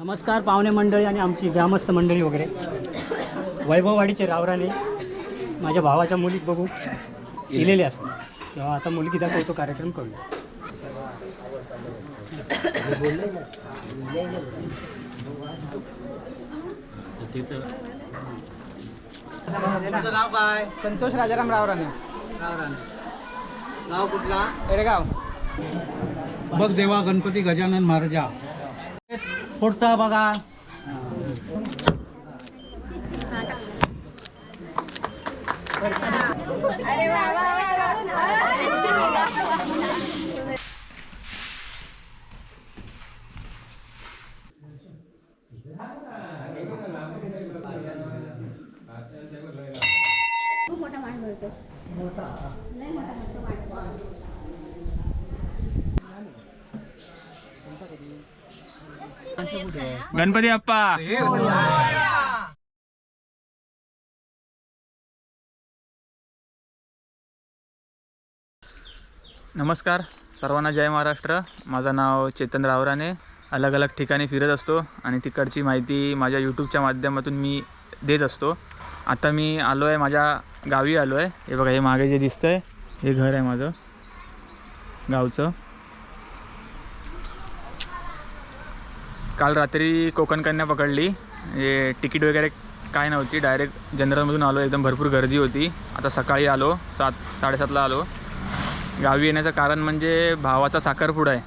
नमस्कार पाहुणे मंडळी आणि आमची ग्रामस्थ मंडळी वगैरे. वैभववाडीचे रावराने माझ्या भावाच्या मुलीत बघू इलेले असतात. तेव्हा आता मुलगी दाखवतो कार्यक्रम करूया. तुमचं नाव काय संतोष राजाराम रावराने. नाव कुठला? एडगाव बघ देवा गणपती गजानन महाराजा. पुढचा बघा. खूप मोठा मोठा गणपती अप्पा. नमस्कार सर्वांना जय महाराष्ट्र. माझं नाव चेतन रावराने. अलग अलग ठिकाणी फिरत असतो आणि तिकडची माहिती माझ्या यूट्यूबच्या माध्यमातून मी देत असतो. आता मी आलो आहे माझ्या गावी आलो आहे हे बघा हे मागे जे दिसतं आहे हे घर आहे माझं. गावचं. काल रात्री कोकण कन्या पकडली. हे तिकीट वगैरे काय नव्हती. डायरेक्ट जनरलमधून आलो. एकदम भरपूर गर्दी होती. आता सकाळी आलो. सात साडेसातला आलो. गावी येण्याचं कारण म्हणजे भावाचा साखरपुडा आहे.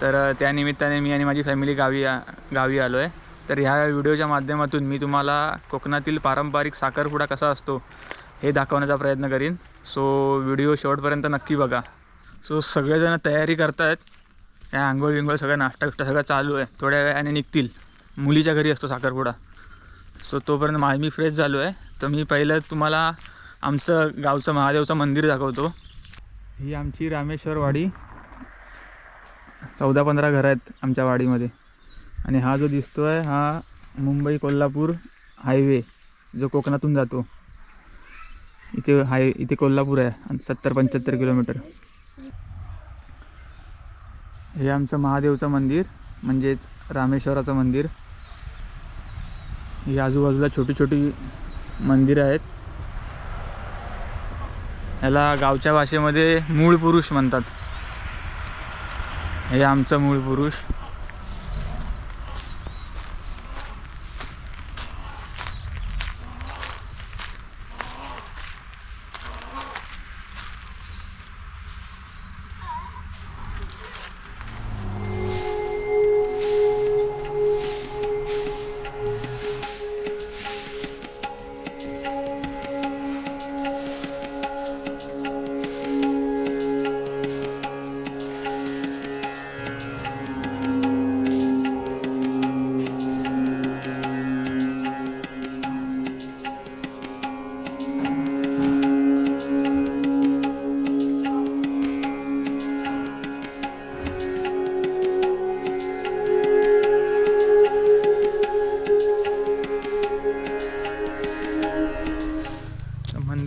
तर त्यानिमित्ताने मी आणि माझी फॅमिली गावी आ गावी आलो आहे तर ह्या व्हिडिओच्या माध्यमातून मी तुम्हाला कोकणातील पारंपरिक साखरपुडा कसा असतो हे दाखवण्याचा प्रयत्न करीन. सो व्हिडिओ शेवटपर्यंत नक्की बघा. सो सगळेजण तयारी करतायत. काय आंघोळ विंघोळ सगळं नाश्ता बिष्टा सगळं चालू आहे. थोड्या वेळाने निघतील. मुलीच्या घरी असतो साखरपुडा. सो तोपर्यंत मा मी फ्रेश झालो आहे. तर मी पहिलं तुम्हाला आमचं गावचं महादेवचं मंदिर दाखवतो. ही आमची रामेश्वर वाडी. चौदा पंधरा घरं आहेत आमच्या वाडीमध्ये. आणि हा जो दिसतो आहे हा मुंबई कोल्हापूर हायवे जो कोकणातून जातो. इथे हाय इथे कोल्हापूर आहे. सत्तर पंच्याहत्तर किलोमीटर. हे आमचं महादेवचं मंदिर म्हणजेच रामेश्वराचं मंदिर. ही आजूबाजूला छोटी छोटी मंदिरं आहेत. याला गावच्या भाषेमध्ये मूळ पुरुष म्हणतात. हे आमचं मूळ पुरुष.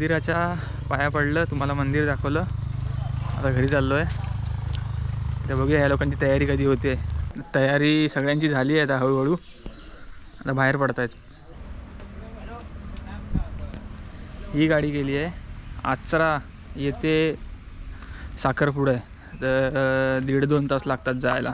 मंदिराच्या पाया पडलं तुम्हाला मंदिर दाखवलं. आता घरी चाललो आहे तर बघूया या लोकांची तयारी कधी होते. तयारी सगळ्यांची झाली आहे आता हळूहळू. आता बाहेर पडत आहेत ही गाडी गेली आहे. आचरा येथे साखरपुडा आहे. तर दीड दोन तास लागतात जायला.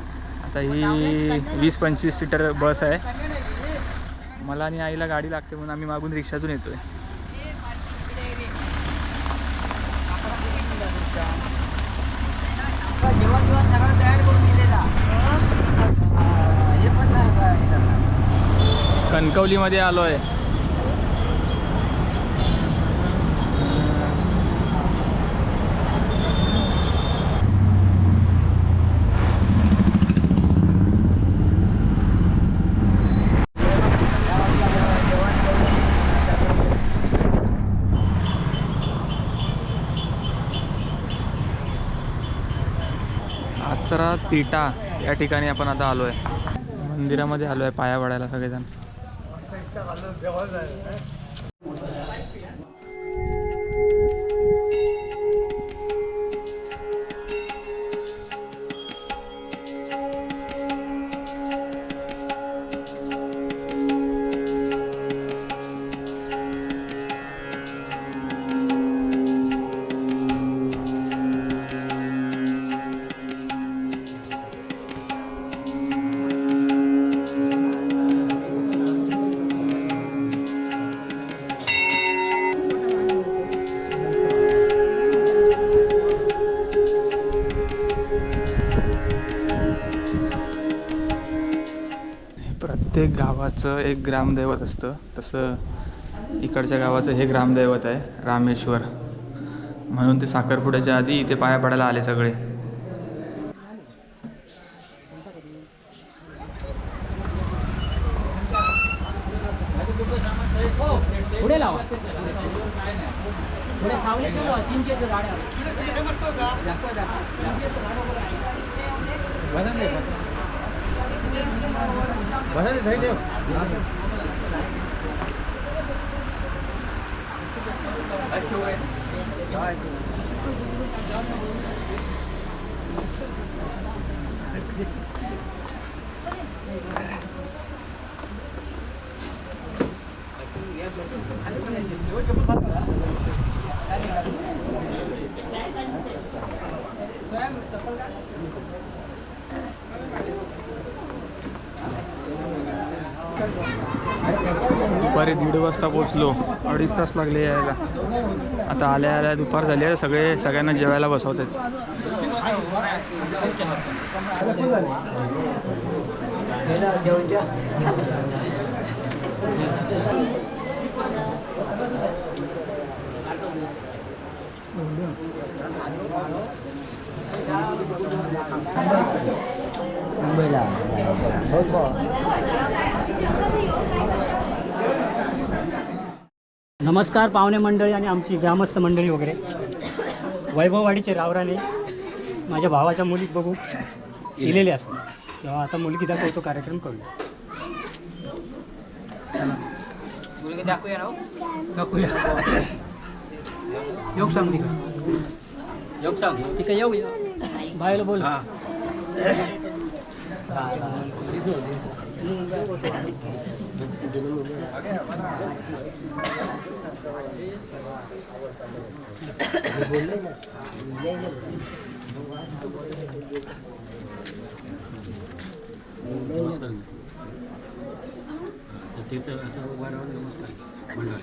आता ही वीस पंचवीस सीटर बस आहे. मला आणि आईला गाडी लागते म्हणून आम्ही मागून रिक्षातून येतोय. कणकवलीमध्ये आलो आहे आचरा तिटा या ठिकाणी आपण आता आलो आहे मंदिरामध्ये आलो आहे पाया पडायला सगळेजण. प्रत्येक गावाचं एक ग्रामदैवत असतं. तसं इकडच्या गावाचं हे ग्रामदैवत आहे रामेश्वर. म्हणून ते साखरपुड्याच्या आधी इथे पाया पडायला आले सगळे. पुढे लावा पुढे सावले दुपारी दीड वाजता पोचलो अडीच तास लागले यायला. आता आल्या आल्या दुपार झाली आहे. सगळे सगळ्यांना जेवायला बसवत आहेत नमस्कार पाहुणे मंडळी आणि आमची ग्रामस्थ मंडळी वगैरे. वैभववाडीचे रावराने माझ्या भावाच्या मुलीत बघू इलेले असतात. तेव्हा आता मुलगी दाखवतो कार्यक्रम करू. दाखवूया हो. दाखवूया. योग सांगली का योग सांग. ठीक आहे येऊ बायला बोल. त्याचं असं उभा राहून नमस्कार. मंडळ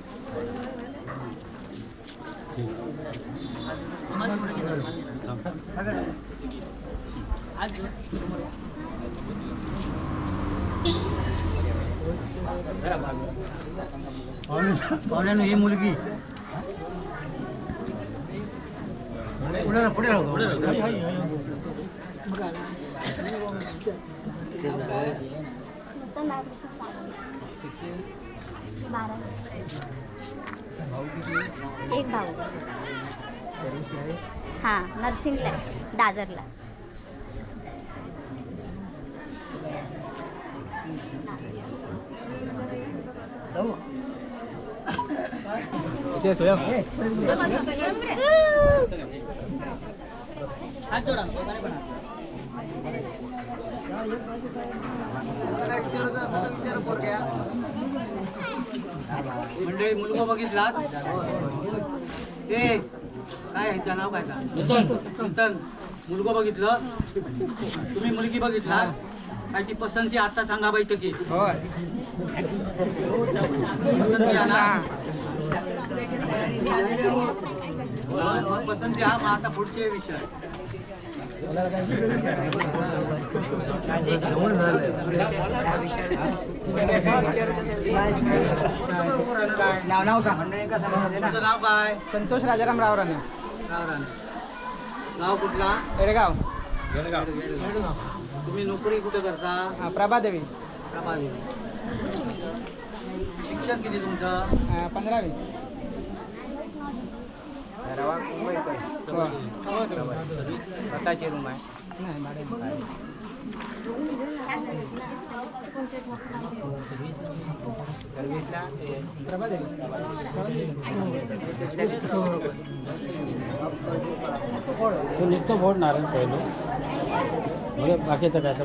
आज पाहुण्यानं ही मुलगी. पुढे पुढे राहू. एक भाऊ. हां नर्सिंगला दादरला. आहे, दादरला मंडळी मुलगा बघितलात ए काय ह्याचं नाव काय नूतन मुलगा बघितलं? तुम्ही मुलगी बघितला काय ती पसंती आता सांगा बैठकीत. पसंती हा पुढचे विषय नाव नाव सांग तुमचं नाव काय संतोष राजाराम रावराने. नाव राणे गाव कुठला एडगाव तुम्ही नोकरी कुठे करता? प्रभादेवी. प्रभावी शिक्षण किती तुमचं? पंधरावी. स्वतःची रूम आहे. नाही भाडे सर्व्हिसला ते प्रभादेवी. तो निघतो बोर्ड नारायण पहिलं. म्हणजे बाकीचं काय तर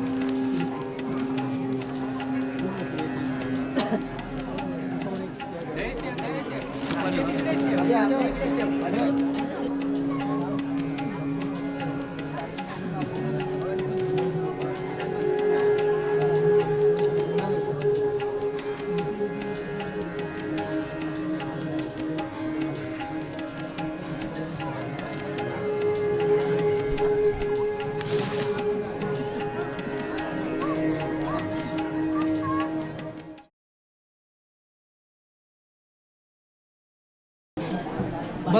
Ano?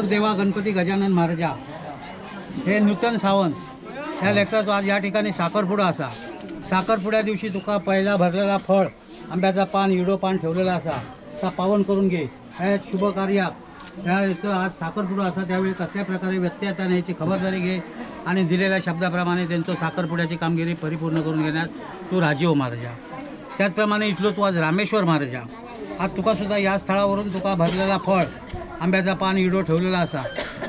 बघ देवा गणपती गजानन महाराजा. हे नूतन सावंत ह्या लेकराचो आज या ठिकाणी साखरपुडा असा. साखरपुड्या दिवशी तुका पहिला भरलेला फळ आंब्याचा पान इडो पान ठेवलेला असा. ता पावन करून घे. ह्या शुभ कार्यात ह्या याचं आज साखरपुडा असा त्यावेळी कसल्या प्रकारे व्यत्यय येता याची खबरदारी घे आणि दिलेल्या शब्दाप्रमाणे त्यांचं साखरपुड्याची कामगिरी परिपूर्ण करून घेण्यात तू राजीव महाराजा. त्याचप्रमाणे इथलो तू आज रामेश्वर महाराजा. आज तुका सुद्धा या स्थळावरून तुका भरलेला फळ आंब्याचा पान इडो ठेवलेला असा.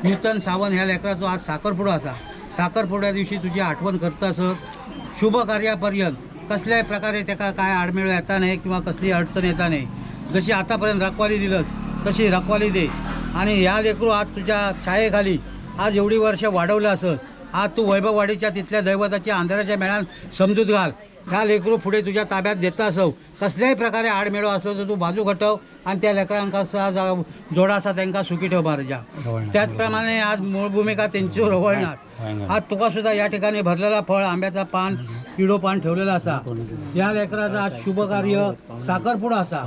नूतन सावन ह्या लेकराचो आज साखरपुडो असा. साखरपुड्या दिवशी तुझी आठवण करता असत शुभ कार्यापर्यंत कसल्याही प्रकारे त्याका काय आडमेळ येता नाही किंवा कसली अडचण येता नाही. जशी आतापर्यंत रखवाली दिलंस तशी रखवाली दे. आणि ह्या लेकरू आज तुझ्या छायेखाली आज एवढी वर्ष वाढवलं असत आज तू वैभववाडीच्या तिथल्या दैवताच्या अंधाराच्या मेळान समजूत घाल. ह्या लेकरू पुढे तुझ्या ताब्यात देता असव. कसल्याही प्रकारे आडमेळो असलो तर तू बाजू घटव आणि त्या लेकरांका सा- जा- जोडासा त्यांका सुखी ठेव महाराजा त्याचप्रमाणे आज मूळ भूमिका त्यांची रवळणार. आज तुका सुद्धा या ठिकाणी भरलेला फळ आंब्याचा पान किडो पान ठेवलेला असा. या लेकराचा आज शुभ कार्य साखरपुडा असा.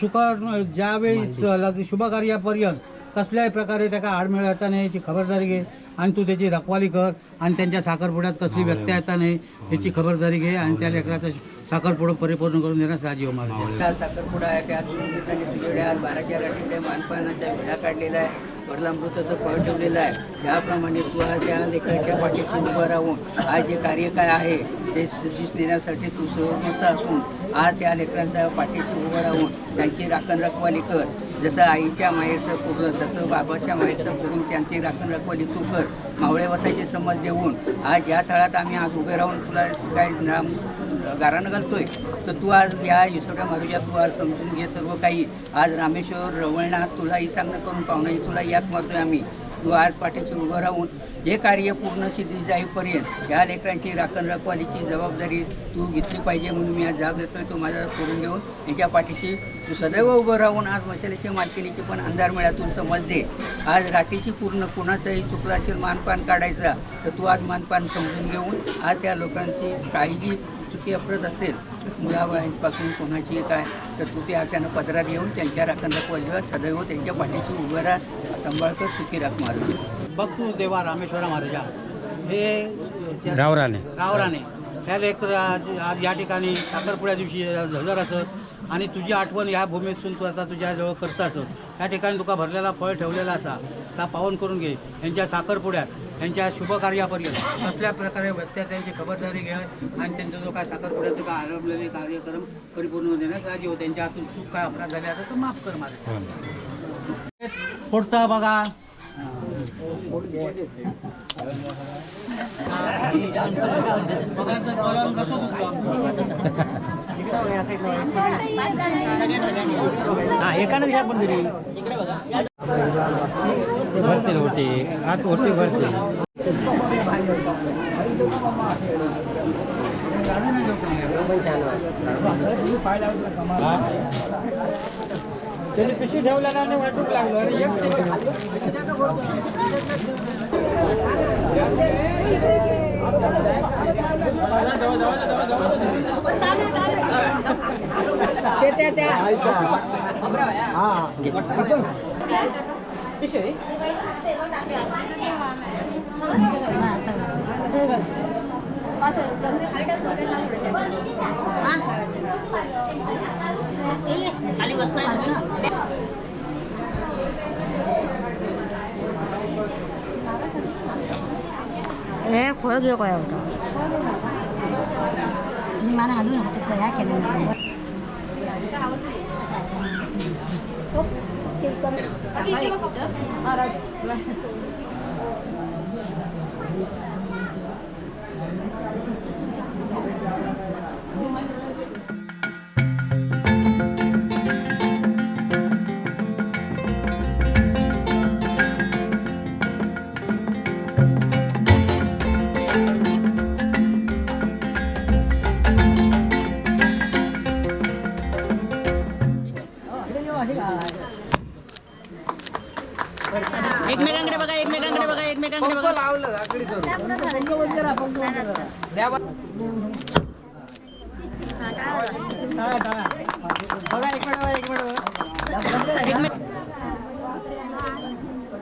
सुकर ज्यावेळी स- लग- शुभ कार्यापर्यंत कसल्याही प्रकारे त्याका आडमेळ येता नाही याची खबरदारी घे. आणि तू त्याची रखवाली कर. आणि त्यांच्या साखरपुड्यात कसली व्यत्यय येता नाही याची खबरदारी घे आणि त्या लेकराचा साखरपुडं परिपूर्ण करून देण्यास राजी हो हा. साखरपुडा आहे तुझ्याकडे आज बाराच्या राठीच्या मानपानाच्या विडा काढलेला आहे वडिलामृताचं फळ ठेवलेलं आहे. त्याप्रमाणे तू आज त्या लेकराच्या पाठीशी उभं राहून आज जे कार्य काय आहे ते सिद्धीस देण्यासाठी तू सहमत असून आज त्या लेकरांच्या पाठीशी उभं राहून त्यांची राखण रखवाली कर. जसं आईच्या मायेचं पूर्ण तसं बाबाच्या मायेचं करून त्यांची राखण रखवाली तू कर. मावळे वसायची समज देऊन. आज या स्थळात आम्ही आज उभे राहून तुला काय नाम गारानं घालतोय? तर तू आज या यशोट्या मारुजा तू आज समजून घे सर्व काही. आज रामेश्वर रवळनाथ तुलाही सांगणं करून पाहुणाही तुला याच मारतोय आम्ही. तू आज पाठीशी उभं राहून हे कार्य पूर्ण सिद्धी जाईपर्यंत या लेकरांची राखण रखवालीची जबाबदारी तू घेतली पाहिजे म्हणून मी आज जबाब देतोय तो माझा करून घेऊन यांच्या पाठीशी तू सदैव उभं राहून आज मशालीच्या मालकिणीची पण अंधार मेळ्यातून समज दे. आज राठीची पूर्ण कुणाचाही चुकला असेल मानपान काढायचा तर तू आज मानपान समजून घेऊन आज त्या लोकांची काळजी चुकी अपरत असेल मुलाबाईंपासून कोणाची काय? तर तू ते त्यांना पदरात घेऊन त्यांच्या राखण रखवालीवर सदैव त्यांच्या पाठीशी उभं राहा. सांभाळकर चुकी राख मारू बघ तू देवा रामेश्वरा महाराजा हे रावराने. रावराने. ह्या लेकर आज आज या ठिकाणी साखरपुड्या दिवशी हजर असत आणि तुझी आठवण या भूमीतून तू आता तुझ्याजवळ करत असत. या ठिकाणी तुका भरलेला फळ ठेवलेला असा. ता पावन करून घे. यांच्या साखरपुड्यात यांच्या शुभ कार्यापर्यंत कसल्या प्रकारे व्यत्यय त्यांची खबरदारी घ्या आणि त्यांचा जो काय साखरपुड्याचं काय आरंभलेले कार्यक्रम परिपूर्ण देण्यास राजी हो. त्यांच्या हातून चूक काय अपराध झाले असेल तर माफ कर माझे. पुढचा बघा. हा एकानं घ्या पण तरी भरते होते आत होते भरते त्यांनी पिशवी ठेवला आणि वाटूक लागलो. अरे एक खाली बसताय तुम्ही हे फळ घेऊ काय होतं मी मला हालू नको ते फळ्या केलं एकमेकांकडे बघा एकमेकांकडे बघा लावलं आकडी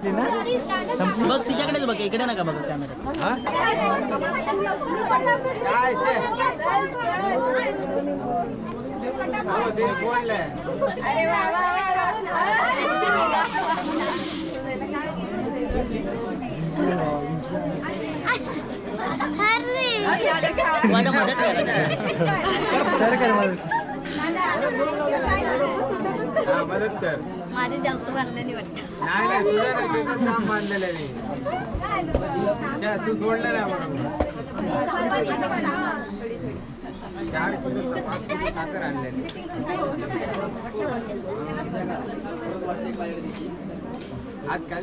बघ तिच्याकडेच बघ इकडे नका बघा कॅमेरा माझा मदत करा माझे जास्त बांधलेली वाटतं नाही नाही तुझ्या रस्त्याचं काम बांधलेलं नाही तू सोडलं नाही म्हणून चार किलो पाच किलो साखर आणलेली आज काय?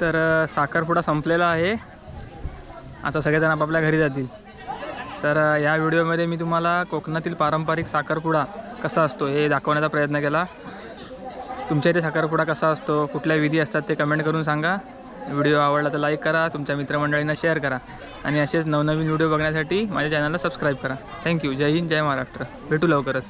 तर साखरपुडा संपलेला आहे. आता सगळेजण आपापल्या घरी जातील. तर या व्हिडिओमध्ये मी तुम्हाला कोकणातील पारंपरिक साखरपुडा कसा असतो हे दाखवण्याचा प्रयत्न केला. तुमच्या इथे साखरपुडा कसा असतो कुठल्या विधी असतात ते कमेंट करून सांगा. व्हिडिओ आवडला तर लाईक करा तुमच्या मित्रमंडळींना शेअर करा. आणि असेच नवनवीन व्हिडिओ बघण्यासाठी माझ्या चॅनलला सबस्क्राईब करा. Thank you. जय हिंद जय महाराष्ट्र. भेटू लवकरच.